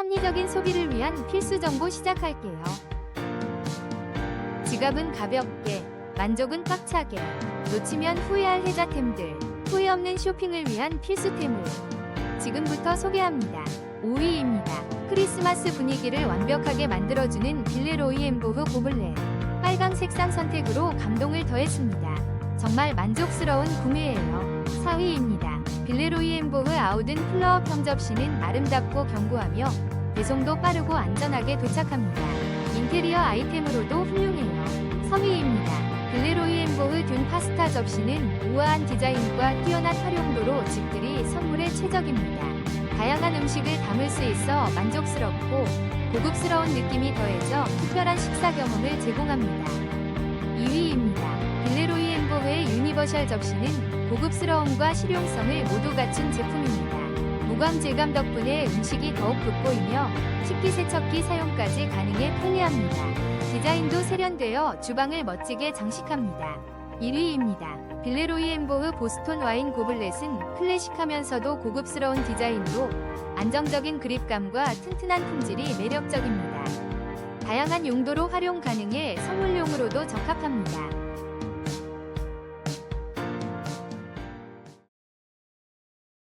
합리적인 소비를 위한 필수 정보 시작할게요. 지갑은 가볍게, 만족은 꽉차게, 놓치면 후회할 혜자템들, 후회 없는 쇼핑을 위한 필수템을 지금부터 소개합니다. 5위입니다. 크리스마스 분위기를 완벽하게 만들어주는 빌레로이 엠보흐 고블렛. 빨강 색상 선택으로 감동을 더했습니다. 정말 만족스러운 구매예요. 4위입니다. 빌레로이 엠보흐 아우든 플러어 평접시는 아름답고 견고하며 배송도 빠르고 안전하게 도착합니다. 인테리어 아이템으로도 훌륭해요. 3위입니다. 빌레로이 엠보흐 둔 파스타 접시는 우아한 디자인과 뛰어난 활용도로 집들이 선물에 최적입니다. 다양한 음식을 담을 수 있어 만족스럽고 고급스러운 느낌이 더해져 특별한 식사 경험을 제공합니다. 2위입니다. 빌레로이 엠보흐의 유니버셜 접시는 고급스러움과 실용성을 모두 갖춘 제품입니다. 무광 질감 덕분에 음식이 더욱 돋보이며 식기세척기 사용까지 가능해 편리합니다. 디자인도 세련되어 주방을 멋지게 장식합니다. 1위입니다. 빌레로이 엠보흐 보스톤 와인 고블렛은 클래식하면서도 고급스러운 디자인으로 안정적인 그립감과 튼튼한 품질이 매력적입니다. 다양한 용도로 활용 가능해 선물용으로도 적합합니다.